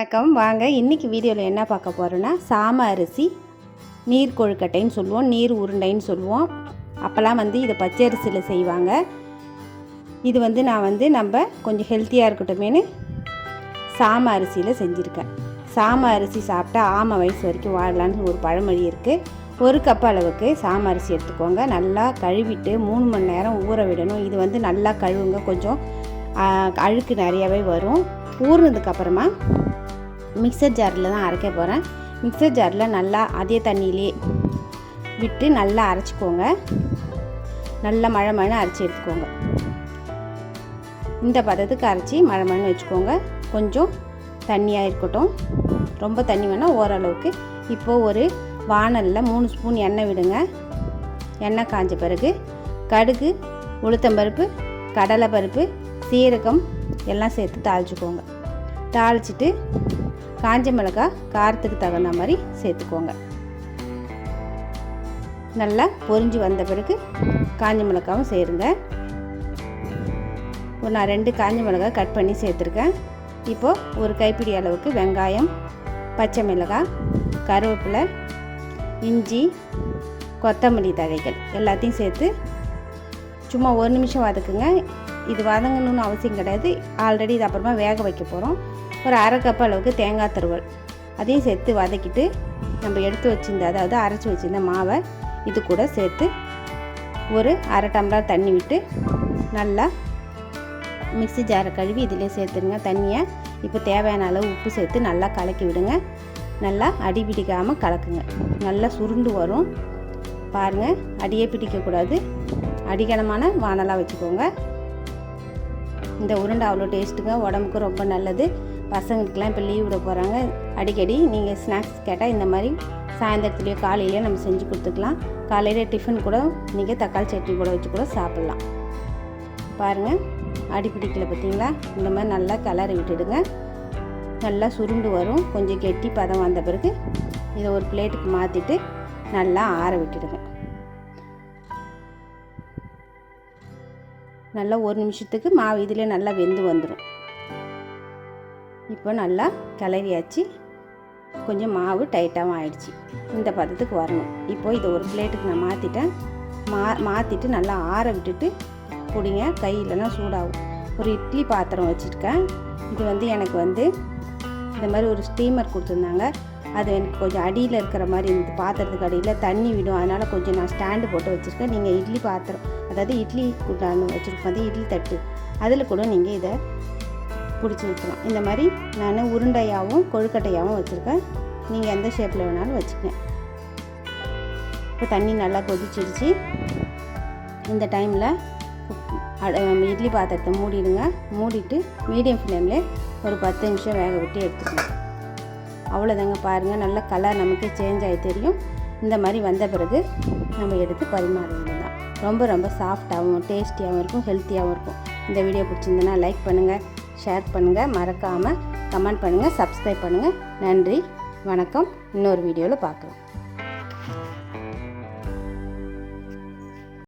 வணக்கம். வாங்க இன்றைக்கி வீடியோவில் என்ன பார்க்க போகிறோன்னா சாம அரிசி நீர் கொழுக்கட்டைன்னு சொல்லுவோம் நீர் உருண்டைன்னு சொல்லுவோம். அப்போல்லாம் வந்து இதை பச்சை அரிசியில் செய்வாங்க. இது வந்து நான் வந்து நம்ம கொஞ்சம் ஹெல்த்தியாக இருக்கட்டுமேனு சாம அரிசியில் செஞ்சுருக்கேன். சாம அரிசி சாப்பிட்டா ஆமை வயசு வரைக்கும் வாழலான்னு ஒரு பழமொழி இருக்குது ஒரு கப் அளவுக்கு சாம அரிசி எடுத்துக்கோங்க. நல்லா கழுவிட்டு மூணு மணி நேரம் ஊற விடணும். இது வந்து நல்லா கழுவுங்க. கொஞ்சம் அழுக்கு நிறையவே வரும். ஊறினதுக்கப்புறமா மிக்சர் ஜாரில் தான் அரைக்க போகிறேன். மிக்சர் ஜாரில் நல்லா அதே தண்ணியிலே விட்டு நல்லா அரைச்சிக்கோங்க. நல்லா மழை மழை அரைச்சி எடுத்துக்கோங்க. இந்த பதத்துக்கு அரைச்சி மழை மழை வச்சுக்கோங்க. கொஞ்சம் தண்ணியாக இருக்கட்டும். ரொம்ப தண்ணி வேணால் ஓரளவுக்கு. இப்போது ஒரு வாணலில் மூணு ஸ்பூன் எண்ணெய் விடுங்க. எண்ணெய் காஞ்ச பிறகு கடுகு உளுத்தம்பருப்பு கடலைப்பருப்பு சீரகம் எல்லாம் சேர்த்து தாளிச்சுக்கோங்க. தாளிச்சிட்டு காஞ்ச மிளகாய் காரத்துக்கு தகுந்த மாதிரி சேர்த்துக்கோங்க. நல்லா பொரிஞ்சு வந்த பிறகு காஞ்ச மிளகாவும் சேருங்க. ஒரு நான் ரெண்டு காஞ்ச மிளகாய் கட் பண்ணி சேர்த்துருக்கேன். இப்போது ஒரு கைப்பிடி அளவுக்கு வெங்காயம் பச்சை மிளகாய் கருவேப்பிலை இஞ்சி கொத்தமல்லி தழைகள் எல்லாத்தையும் சேர்த்து சும்மா ஒரு நிமிஷம் வதக்குங்க. இது வதங்கணும்னு அவசியம் கிடையாது. ஆல்ரெடி இது அப்புறமா வேக வைக்க போகிறோம் ஒரு அரை கப் அளவுக்கு தேங்காய் துருவல். அதையும் சேர்த்து வதக்கிட்டு நம்ம எடுத்து வச்சிருந்த அதாவது அரைச்சி வச்சிருந்த மாவை இது கூட சேர்த்து ஒரு அரை டம்ளர் தண்ணி விட்டு நல்லா மிக்ஸி ஜாரை கழுவி இதிலே சேர்த்துருங்க தண்ணியை இப்போ தேவையான அளவு உப்பு சேர்த்து நல்லா கலக்கி விடுங்க. நல்லா அடி பிடிக்காமல் கலக்குங்க. நல்லா சுருண்டு வரும். பாருங்கள் அடியே பிடிக்கக்கூடாது. அடிகளமான வானலாக வச்சுக்கோங்க. இந்த உருண்டை அவ்வளோ டேஸ்ட்டுங்க உடம்புக்கு ரொம்ப நல்லது. பசங்களுக்கெல்லாம் இப்போ லீவ் விட போகிறாங்க அடிக்கடி நீங்கள் ஸ்நாக்ஸ் கேட்டால் இந்த மாதிரி சாயந்தரத்துலேயோ காலையிலேயோ நம்ம செஞ்சு கொடுத்துக்கலாம். காலையில் டிஃபன் கூட நீங்கள் தக்காளி சட்னி கூட வச்சு கூட சாப்பிட்லாம். பாருங்கள் அடி பிடிக்கல பார்த்தீங்களா? இந்த மாதிரி நல்லா கலரை விட்டுடுங்க. நல்லா சுருண்டு வரும். கொஞ்சம் கெட்டி பதம் வந்த பிறகு இதை ஒரு பிளேட்டுக்கு மாற்றிட்டு நல்லா ஆற விட்டுடுங்க. நல்லா ஒரு நிமிஷத்துக்கு மாவு இதிலே நல்லா வெந்து வந்துடும் இப்போ நல்லா கிளறியாச்சு. கொஞ்சம் மாவு டைட்டாகவும் ஆயிடுச்சு. இந்த பதத்துக்கு வரணும். இப்போ இதை ஒரு பிளேட்டுக்கு நான் மாற்றிட்டேன் மா மாற்றிட்டு நல்லா ஆற விட்டுட்டு பிடிங்க கையிலலாம் சூடாகும். ஒரு இட்லி பாத்திரம் வச்சுருக்கேன். இது வந்து எனக்கு வந்து இந்த மாதிரி ஒரு ஸ்டீமர் கொடுத்துருந்தாங்க. அது எனக்கு கொஞ்சம் அடியில் இருக்கிற மாதிரி இந்த பாத்திரத்துக்கு அடியில் தண்ணி விடும். அதனால் கொஞ்சம் நான் ஸ்டாண்டு போட்டு வச்சுருக்கேன். நீங்கள் இட்லி பாத்திரம் அதாவது இட்லி குண்டான்னு வச்சுருக்கோம். அது இட்லி தட்டு. அதில் கூட நீங்கள் இதை பிடிச்சி வைக்கலாம் இந்த மாதிரி நான் உருண்டையாகவும் கொழுக்கட்டையாகவும் வச்சுருக்கேன். நீங்கள் எந்த ஷேப்பில் வேணாலும் வச்சுக்கேன் இப்போ தண்ணி நல்லா கொதிச்சிருச்சு. இந்த டைமில் இட்லி பாத்திரத்தை மூடிடுங்க. மூடிட்டு மீடியம் ஃப்ளேமில் ஒரு பத்து நிமிஷம் வேக விட்டு எடுத்துக்கணும் அவ்வளோதாங்க பாருங்கள் நல்ல கலர் நமக்கு சேஞ்ச் ஆகி தெரியும். இந்த மாதிரி வந்த பிறகு நம்ம எடுத்து பரிமாற வேண்டியதுதான் ரொம்ப ரொம்ப சாஃப்டாகவும் டேஸ்டியாகவும் இருக்கும் ஹெல்த்தியாகவும் இருக்கும். இந்த வீடியோ பிடிச்சிருந்தனா லைக் பண்ணுங்கள் ஷேர் பண்ணுங்கள் மறக்காமல் கமெண்ட் பண்ணுங்கள் சப்ஸ்கிரைப் பண்ணுங்கள் நன்றி வணக்கம். இன்னொரு வீடியோவில் பார்க்கலாம்.